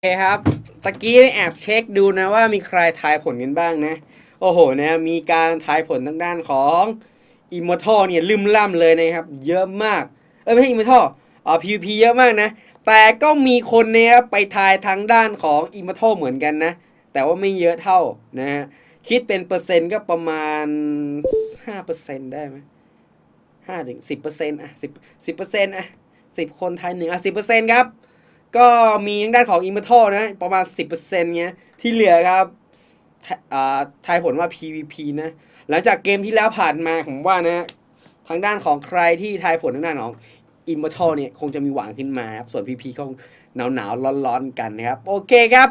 อเคครับ ตะกี้แอบเช็คดูนะว่ามีใครทายผลกันบ้างนะ โอ้โหนะมีการทายผลทางด้านของอิมมอร์ทัลเนี่ยลืมล่ำเลยนะครับ เยอะมาก เอ้ยไม่ใช่อิมมอร์ทัลอ่า PVP เยอะมากนะ แต่ก็มีคนเนี่ยไปทายทางด้านของอิมมอร์ทัลเหมือนกันนะ แต่ว่าไม่เยอะเท่านะฮะ คิดเป็นเปอร์เซ็นต์ก็ประมาณห้าเปอร์เซ็นต์ได้ไหมห้าถึงสิบเปอร์เซ็นต์อะสิบสิบเปอร์เซ็นต์อะสิบคนทายหนึ่งอะสิบเปอร์เซ็นต์ครับ ก็มีทางด้านของ i m m o r t a l นะ ประมาณ 10%เงี้ย ที่เหลือครับทายผลว่า PVP นะ หลังจากเกมที่แล้วผ่านมาผมว่านะ ทางด้านของใครที่ทายผลทางด้านของ i m m o r t a l เนี่ย คงจะมีหวังขึ้นมาครับ ส่วน PVP คงหนาวหนาวร้อนร้อนๆกันนะครับ โอเคครับ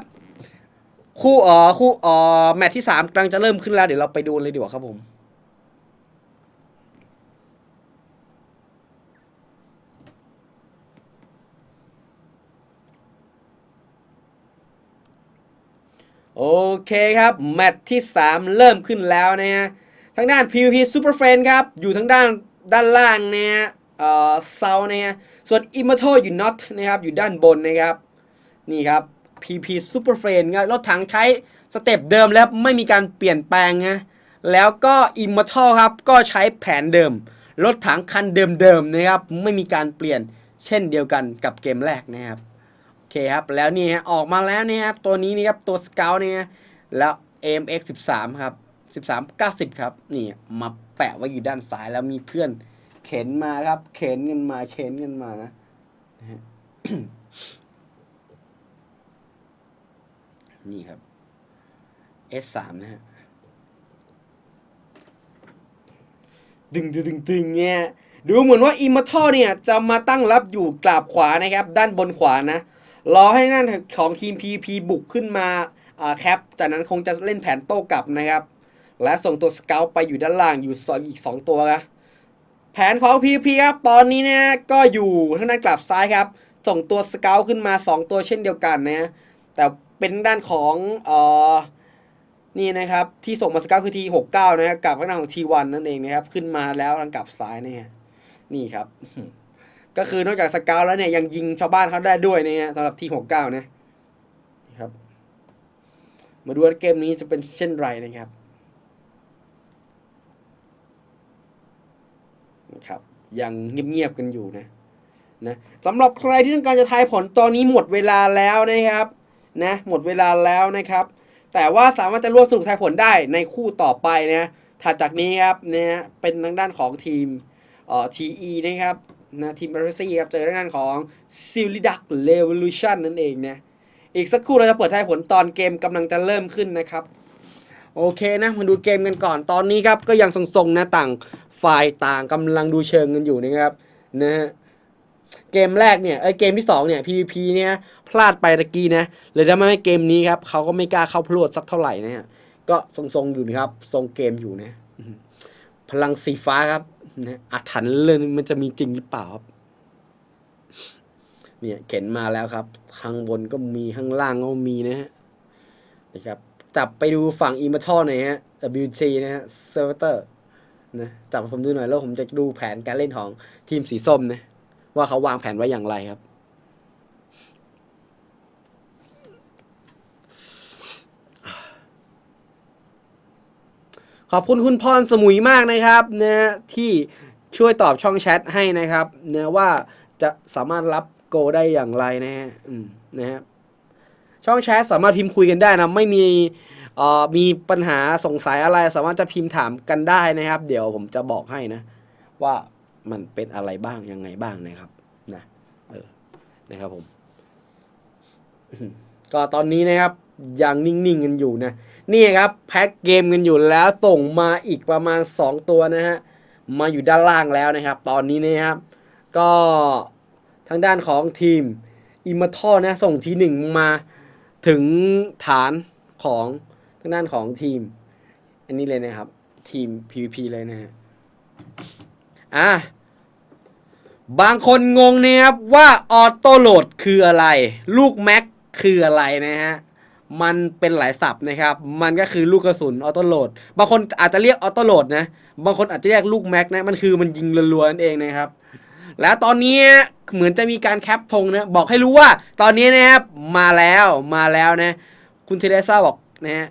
คู่อ๋อคู่อ๋อแมตช์ที่สามกำลังจะเริ่มขึ้นแล้ว เดี๋ยวเราไปดูเลยดีกว่าครับผม โอเคครับ แมตช์ที่ 3 เริ่มขึ้นแล้วนะฮะทางด้าน PVP Super Friend ครับ อยู่ทางด้านด้านล่างนะฮะเอ่อเซานะฮะส่วน Immortal อยู่ Not นะครับ อยู่ด้านบนนะครับ นี่ครับ PP Super Friend ครับรถถังใช้สเต็ปเดิมแล้วไม่มีการเปลี่ยนแปลงนะแล้วก็ Immortal ครับ ก็ใช้แผนเดิม รถถังคันเดิมๆนะครับ ไม่มีการเปลี่ยนเช่นเดียวกันกับเกมแรกนะครับ เคครับ แล้วนี่ฮะออกมาแล้วนี่ครับตัวนี้นี่ครับตัวสเกลนี่ฮะแล้ว AMX 13 ครับ 13 90 ครับ นี่มาแปะไว้อยู่ด้านซ้ายแล้วมีเพื่อนเข็นมาครับ เข็นกันมาเข็นกันมานะนี่ครับ S3 นะฮะดึงดึงดึงดึงเนี่ยดูเหมือนว่าอิมมอร์ทัลเนี่ย จะมาตั้งรับอยู่กราบขวานะครับ ด้านบนขวานะ รอให้นั่นของทีม PP บุกขึ้นมาแคป จากนั้นคงจะเล่นแผนโต้กลับนะครับ และส่งตัวสเกลไปอยู่ด้านล่างอยู่สองอีก 2 ตัวนะแผนของ PP ครับตอนนี้เนี่ยก็อยู่ทางด้านกลับซ้ายครับ ส่งตัวสเกลขึ้นมา 2 ตัวเช่นเดียวกันนะแต่เป็นด้านของเอ่อนี่นะครับ ที่ส่งมาสเกลคือที69นะครับกับทางด้านของ T1 นั่นเองนะครับ ขึ้นมาแล้วทางกลับซ้ายเนี่ยนี่ครับ ก็คือนอกจากสเกลแล้วเนี่ยยังยิงชาวบ้านเขาได้ด้วยนะฮะสำหรับที69นะนะครับ มาดูว่าเกมนี้จะเป็นเช่นไรนะครับนะครับ ยังเงียบๆกันอยู่นะนะสำหรับใครที่ต้องการจะทายผลตอนนี้หมดเวลาแล้วนะครับนะหมดเวลาแล้วนะครับ แต่ว่าสามารถจะร่วมสนุกทายผลได้ในคู่ต่อไปนะถัดจากนี้ครับเนี่ยเป็นทางด้านของทีมเอ่อ TE นะครับ นะทีมบริซี่ครับเจอด้านของ s i l i d u c Revolution นั่นเองนะอีกสักครู่เราจะเปิดทายผลตอนเกมกำลังจะเริ่มขึ้นนะครับ โอเคนะมาดูเกมกันก่อนตอนนี้ครับก็ยังทรงๆนะต่างฝ่ายต่างกำลังดูเชิงกันอยู่นะครับนะฮะเกมแรกเนี่ยไอเกมที่สองเนี่ย PVP เนี่ยพลาดไปตะกี้นะเลยทำให้เกมนี้ครับเขาก็ไม่กล้าเข้าพรวดสักเท่าไหร่นะฮะก็ทรงๆอยู่นะครับ ทรงเกมอยู่นะ พลังสีฟ้าครับ นะอาถรรพ์เลยมันจะมีจริงหรือเปล่าครับเนี่ยเข็นมาแล้วครับ ข้างบนก็มีข้างล่างก็มีนะฮะนะครับจับไปดูฝั่งอีมาทอหน่อยฮะ WG นะฮะเซอร์เตอร์นะจับผมดูหน่อยแล้วผมจะดูแผนการเล่นของทีมสีส้มนะว่าเขาวางแผนไว้อย่างไรครับ ขอบคุณคุณพรสมุยมากนะครับนะที่ช่วยตอบช่องแชทให้นะครับนะว่าจะสามารถรับโกได้อย่างไรนะฮะนะครับช่องแชทสามารถพิมพ์คุยกันได้นะไม่มีเอ่อมีปัญหาสงสัยอะไรสามารถจะพิมพ์ถามกันได้นะครับ เดี๋ยวผมจะบอกให้นะ ว่ามันเป็นอะไรบ้างยังไงบ้างนะครับนะเออนะครับผม ก็ตอนนี้นะครับยังนิ่งๆกันอยู่นะ นี่ครับแพ็คเกมกันอยู่แล้วส่งมาอีกประมาณ 2 ตัวนะฮะมาอยู่ด้านล่างแล้วนะครับ ตอนนี้นะครับ ก็ทางด้านของทีมอิม r ทอนะส่งทีหนึ่งมาถึงฐานของทางด้านของทีม อันนี้เลยนะครับ ทีม PVP เลยนะฮะอะบางคนงงเนะครับว่าออโต้โหลดคืออะไร ลูกแม็กคืออะไรนะฮะ มันเป็นหลายศัพท์นะครับ มันก็คือลูกกระสุนออโต้โหลด บางคนอาจจะเรียกออโต้โหลดนะ บางคนอาจจะเรียกลูกแม็กนะ มันคือมันยิงรัวๆนั่นเองนะครับ แล้วตอนนี้เหมือนจะมีการแคปธงนะ บอกให้รู้ว่าตอนนี้นะครับมาแล้วมาแล้วนะ คุณเทเรซ่าบอกนะฮะ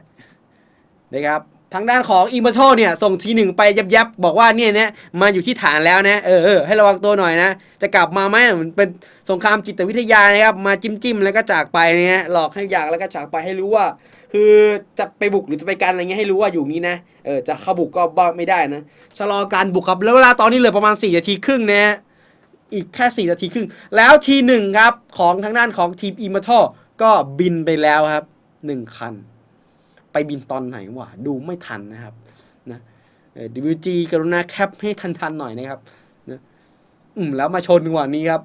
นะครับ ทางด้านของอิมเบอร์โเนี่ย ส่งทีหนึ่งไปยับยับๆบอกว่าเนี่ยนะมาอยู่ที่ฐานแล้วนะเออเออให้ระวังตัวหน่อยนะ จะกลับมาไหมมันเป็นสงครามจิตวิทยานะครับ มาจิ้มจิ้มๆแล้วก็จากไปเนี่ยหลอกให้อยากแล้วก็จากไปให้รู้ว่า คือจะไปบุกหรือจะไปกันอะไรเงี้ยให้รู้ว่าอยู่นี้นะเออจะเข้าบุกก็บ้าไม่ได้นะชะลอการบุกครับแล้วเวลาตอนนี้เหลือประมาณ4นาทีครึ่งนะฮะอีกแค่4นาทีครึ่งแล้วทีหนึ่งครับของทางด้านของทีมอิมเมอร์ก็บินไปแล้วครับหนึ่งคัน ไปบินตอนไหนวะดูไม่ทันนะครับนะเออ WG กรุณาแคปให้ทันๆหน่อยนะครับนะอืมแล้วมาชนกว่านี้ครับ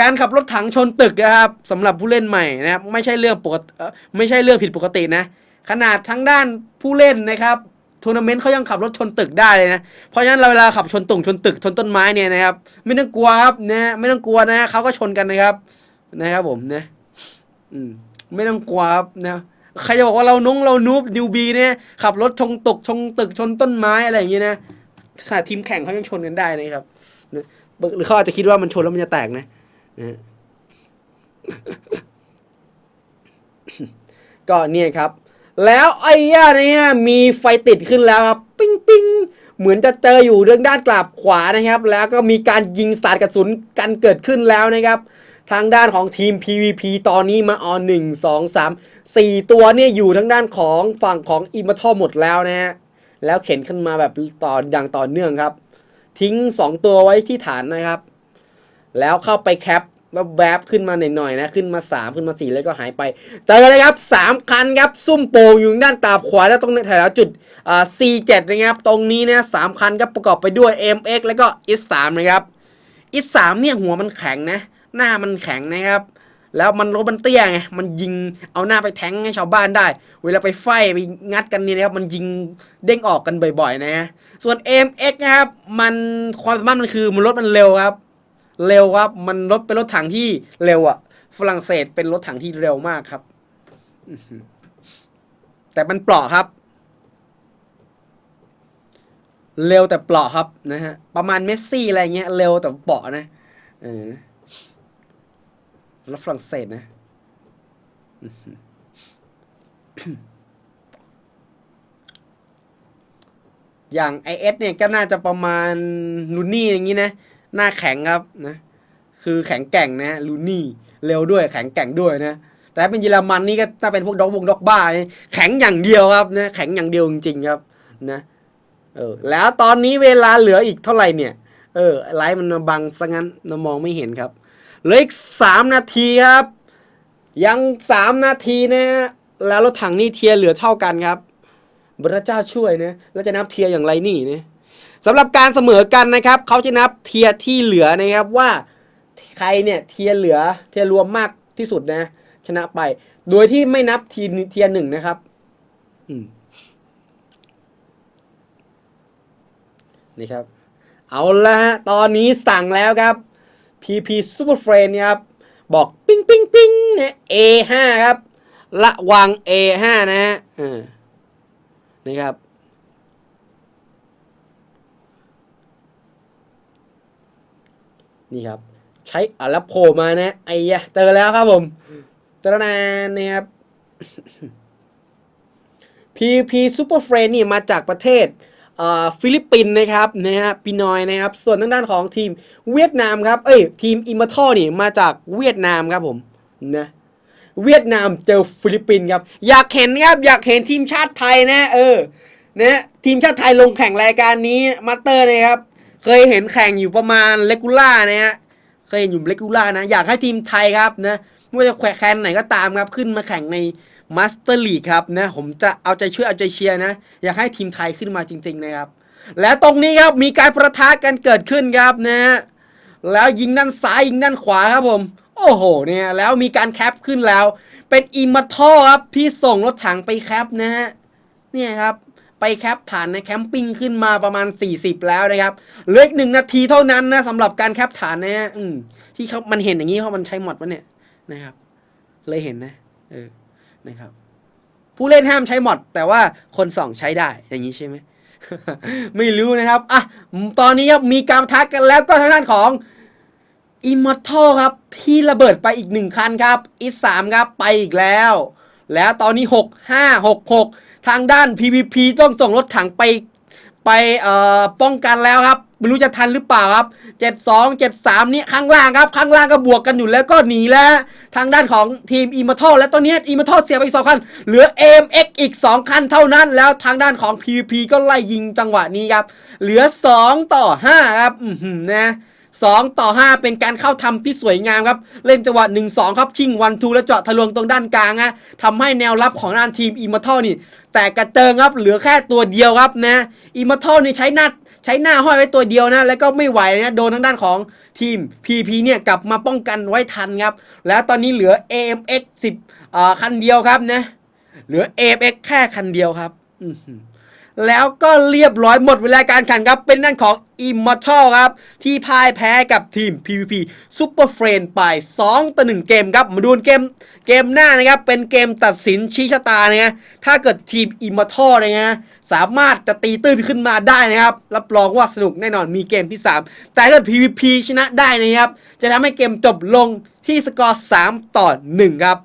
การขับรถถังชนตึกนะครับสำหรับผู้เล่นใหม่นะครับ ไม่ใช่เรื่องปกติไม่ใช่เรื่องผิดปกตินะ ขนาดทั้งด้านผู้เล่นนะครับทัวร์นาเมนต์เขายังขับรถชนตึกได้เลยนะ เพราะฉะนั้นเราเวลาขับชนตุ่งชนตึกชนต้นไม้เนี่ยนะครับ ไม่ต้องกลัวครับนะไม่ต้องกลัวนะเขาก็ชนกันนะครับ นะครับผมนะ อืม ไม่ต้องกลัวครับนะ ใครจะบอกว่าเรานุ้งเรานูบนิวบีเนี่ยขับรถชนตกชนตึกชนต้นไม้อะไรอย่างเงี้ยนะขนาดทีมแข่งเขายังชนกันได้นะครับหรือเขาอาจจะคิดว่ามันชนแล้วมันจะแตกนะนะก็เนี่ยครับ แล้วไอ้ย่าเนี่ยมีไฟติดขึ้นแล้วครับ ปิ้งปิ้งเหมือนจะเจออยู่เรื่องด้านกลับขวานะครับ แล้วก็มีการยิงสาดกระสุนกันเกิดขึ้นแล้วนะครับ ทางด้านของทีม PVP ตอนนี้มาออนหนึ่งสองสามสี่ตัวเนี่ยอยู่ทางด้านของฝั่งของอิม o ทอหมดแล้วนะฮะ แล้วเข็นขึ้นมาแบบต่ออย่างต่อเนื่องครับ ทิ้ง 2 ตัวไว้ที่ฐานนะครับ แล้วเข้าไปแคปแวบๆขึ้นมาหน่อยๆนะ ขึ้นมา 3 ขึ้นมา 4 แล้วก็หายไป เจอเลยครับ 3 คันครับ ซุ่มโป่งอยู่ด้านตาขวาแล้วตรงแถวจุดอ่า C7 นะครับ ตรงนี้นะสามคันครับประกอบไปด้วย MX แล้วก็ S3 นะครับ S3 เนี่ยหัวมันแข็งนะ หน้ามันแข็งนะครับ แล้วมันรถมันเตี้ยไงมันยิงเอาหน้าไปแทงให้ชาวบ้านได้ เวลาไปไฟไปงัดกันนี่นะครับ มันยิงเด้งออกกันบ่อยๆ นะ ส่วน MX นะครับ มันความสามารถมันคือมันรถมันเร็วครับ เร็วครับ มันรถเป็นรถถังที่เร็วอะฝรั่งเศสเป็นรถถังที่เร็วมากครับแต่มันเปราะครับ เร็วแต่เปราะครับนะฮะประมาณเมสซี่อะไรเงี้ยเร็วแต่เปราะนะเออ รถฝรั่งเศสนะอย่าง IS เอสเนี่ยก็น่าจะประมาณลูนี่อย่างนี้นะ หน้าแข็งครับนะ คือแข็งแกร่งนะลูนี่ เร็วด้วยแข็งแกร่งด้วยนะ แต่ถ้าเป็นเยอรมันนี่ก็ถ้าเป็นพวกด็อกวงด็อกบ้า แข็งอย่างเดียวครับนะแข็งอย่างเดียวจริงๆครับ นะเออแล้วตอนนี้เวลาเหลืออีกเท่าไหร่เนี่ย เออไลฟ์มันบังซะงั้นมองไม่เห็นครับ เหลืออีกสามนาทีครับ ยังสามนาทีนะฮะแล้วรถถังนี่เทียเหลือเท่ากันครับพระเจ้าช่วยนะแล้วจะนับเทียอย่างไรนี่นะสำหรับการเสมอกันนะครับเขาจะนับเทียที่เหลือนะครับว่าใครเนี่ยเทียเหลือเทียรวมมากที่สุดนะ ชนะไป โดยที่ไม่นับทีเทียหนึ่งนะครับนี่ครับ เอาละตอนนี้สั่งแล้วครับ PP Super Friend ครับ บอกปิ้งปิ้งปิ้งเนี่ย A5 ครับระวัง A5 นะฮะนี่ครับ นี่ครับ ใช้อะแล้วโผล่มานะไอ้ยะเจอแล้วครับผมเจอแล้วนานนะครับ PP Super Friend นี่มาจากประเทศ ฟิลิปปินส์นะครับนะฮะปีนอยนะครับ ส่วนทางด้านของทีมเวียดนามครับเอ้ยทีมอิม o ทอนี่มาจากเวียดนามครับผมนะเวียดนามเจอฟิลิปปินส์ครับ อยากเห็นครับอยากเห็นทีมชาติไทยนะ เออนะทีมชาติไทยลงแข่งรายการนี้มาสเตอร์นะครับ เคยเห็นแข่งอยู่ประมาณเลกูล่านะฮะเคยเห็นอยู่เลกูล่านะ อยากให้ทีมไทยครับนะไม่ว่าจะแขวะแคนไหนก็ตามครับขึ้นมาแข่งใน มาสเตอร์ลีกครับนะผมจะเอาใจช่วยเอาใจเชียร์นะ อยากให้ทีมไทยขึ้นมาจริง ๆ นะครับ และตรงนี้ครับมีการประทะกันเกิดขึ้นครับนะแล้วยิงด้านซ้ายยิงด้านขวาครับผม โอ้โหเนี่ยแล้วมีการแคปขึ้นแล้ว เป็นอิมมัทอครับที่ส่งรถถังไปแคปนะฮะเนี่ยครับไปแคปฐานในแคมปิ้งขึ้นมาประมาณ 40 แล้วนะครับเหลืออีกหนึ่งนาทีเท่านั้นนะสำหรับการแคปฐานนะฮะที่เขามันเห็นอย่างนี้เพราะมันใช้หมดวะเนี่ยนะครับ เลยเห็นนะ เออ นะครับ ผู้เล่นห้ามใช้หมดแต่ว่าคนส่องใช้ได้อย่างนี้ใช่ไหมไม่รู้นะครับอะตอนนี้ครับมีการทักกันแล้วก็ทางด้านของอิมมอร์ทัลครับ ที่ระเบิดไปอีกหนึ่งคันครับอีสามครับไปอีกแล้ว แล้วตอนนี้ 6 5 6 6 ทางด้าน PVP ต้องส่งรถถังไปไปเอ่อป้องกันแล้วครับ ไม่รู้จะทันหรือเปล่าครับ 72 73 นี่ข้างล่างครับ ข้างล่างก็บวกกันอยู่แล้วก็หนีแล้ว ทางด้านของทีมอิมาท a l และตอนนี้อิมาท a l เสียไปอีก 2 คัน เหลือ AMX อีก 2 คันเท่านั้น แล้วทางด้านของ PVP ก็ไล่ยิงจังหวะนี้ครับ เหลือ 2 ต่อ 5 ครับ อืมนะ 2 ต่อ 5 เป็นการเข้าทำที่สวยงามครับ เล่นจังหวะ 1-2 ครับ ชิงวันทูและเจาะทะลวงตรงด้านกลางฮะทำให้แนวรับของด้านทีมอิม o ท a l นี่ แต่กระเจิงครับ เหลือแค่ตัวเดียวครับนะอิม o ท a l นี่ใช้หน้าใช้หน้าห้อยไว้ตัวเดียวนะ แล้วก็ไม่ไหวนะโดนทางด้านของทีม PP เนี่ยกลับมาป้องกันไว้ทันครับ แล้วตอนนี้เหลือ AMX 10อ่าคันเดียวครับนะเหลือ AMX แค่คันเดียวครับอื แล้วก็เรียบร้อยหมดเวลาการแข่งครับ เป็นนั่นของ Immortal ครับ ที่พ่ายแพ้กับทีม PVP Super Friend ไป 2 ต่อ 1 เกมครับ มาดูเกมเกมหน้านะครับ เป็นเกมตัดสินชี้ชะตานะถ้าเกิดทีม Immortal นะฮะสามารถจะตีตื้นขึ้นมาได้นะครับ รับรองว่าสนุกแน่นอนมีเกมที่ 3 แต่ถ้าเกิด PVP ชนะได้นะครับ จะทำให้เกมจบลงที่สกอร์ 3 ต่อ 1 ครับ